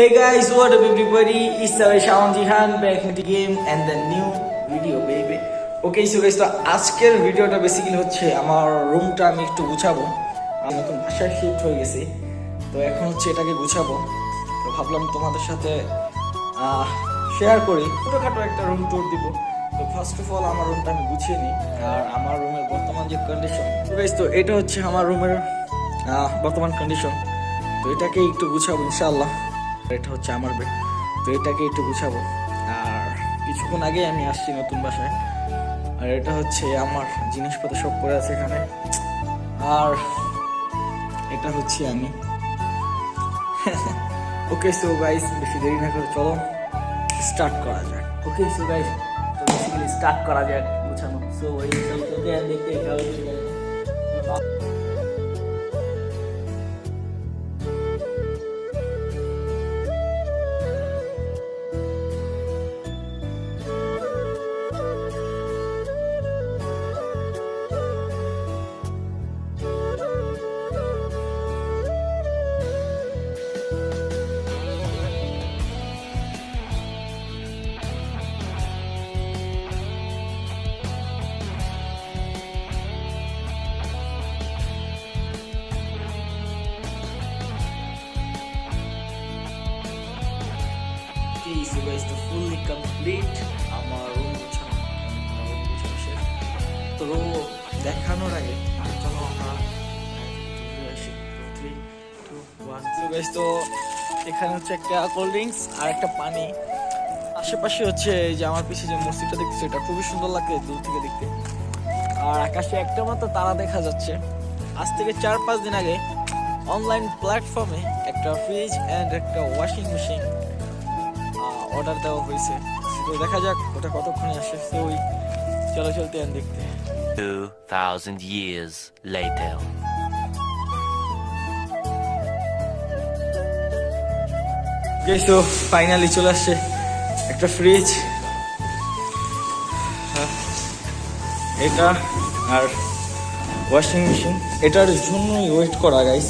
Hey guys, what up everybody? It's uh, Shawan Jihan back in the game and the new video baby. Okay, so guys, তো আজকের ভিডিওটা basically হচ্ছে আমার রুমটা আমি একটু গুছাবো। আমি নতুন বাসায় শিফট হয়ে গেছি। তো এখন হচ্ছে এটাকে গুছাবো। তো ভাবলাম তোমাদের সাথে শেয়ার করি। ছোটোখাটো একটা রুম ট্যুর দিব। তো ফার্স্ট অফ অল আমার রুমটা আমি গুছিয়ে নিই। আর আমার রুমের বর্তমান যে কন্ডিশন তো guys, তো এটা হচ্ছে আমার রুমের বর্তমান কন্ডিশন তো এটাকে একটু গুছাবো ইনশাআল্লাহ। এটা হচ্ছে আমার বেড তো এটাকে একটু গুছাবো। আর কিছুক্ষণ আগে আমি আসছি নতুন বাসায়। আর এটা হচ্ছে আমার জিনিসপত্র সব পড়ে আছে এখানে। আর এটা হচ্ছে আমি। ওকে সো গাইস বেশি দেরি না করে চলো। স্টার্ট করা যাক। ওকে সো গাইস তো বেসিক্যালি স্টার্ট করা যাক গুছানো। সো ওই দেখতে so guys, the fully complete আমার রুম গুছানো শেষ। তো দেখানোর আগে চলো আমরা তো এখানে হচ্ছে একটা কোল্ড ড্রিঙ্কস আর একটা পানি। আশেপাশে হচ্ছে যে আমার পিছিয়ে যে মসজিদটা দেখতেছো এটা খুবই সুন্দর লাগে দূর থেকে দেখতে। আর আকাশে একটা মাত্র তারা দেখা যাচ্ছে। আজ থেকে চার পাঁচ দিন আগে অনলাইন প্ল্যাটফর্মে একটা ফ্রিজ অ্যান্ড একটা ওয়াশিং মেশিন অর্ডার দেওয়া হয়েছে। তো দেখা যাক ওটা কতক্ষণে আসে। তো ওই চলো চলতে দেখতে। 2,000 years later. গেছ তো ফাইনালি চলে আসছে একটা ফ্রিজ এটা আর ওয়াশিং মেশিন এটার জন্যই ওয়েট করা গাইস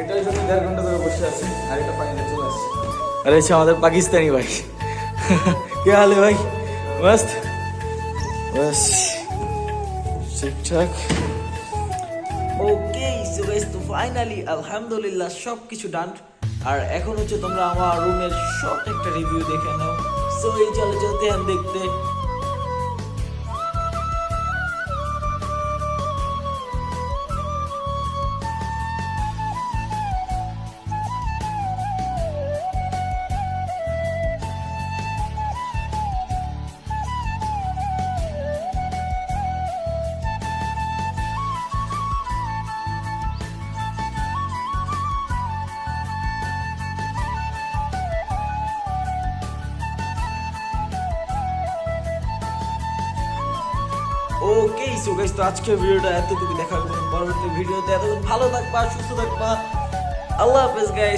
এটার জন্য দেড় ঘণ্টা ধরে বসে আছে আর এটা ফাইনালি চলে আসছে। হচ্ছে আমাদের পাকিস্তানি ভাই। কে হালে ভাই? মস্ত। বাস ঠিকঠাক ওকে সো গাইস তো ফাইনালি আলহামদুলিল্লাহ সব কিছু ডান আর এখন হচ্ছে তোমরা আমার রুমের শর্ট একটা রিভিউ দেখে নাও। সো এই চলে চলতে দেখতে ওকে সো গাইস তো আজকে ভিডিওটা এতটুকু দেখা হবে পরবর্তী ভিডিওতে এতক্ষণ ভালো থাকবা, সুস্থ থাকবা। আল্লাহ হাফেজ গাইস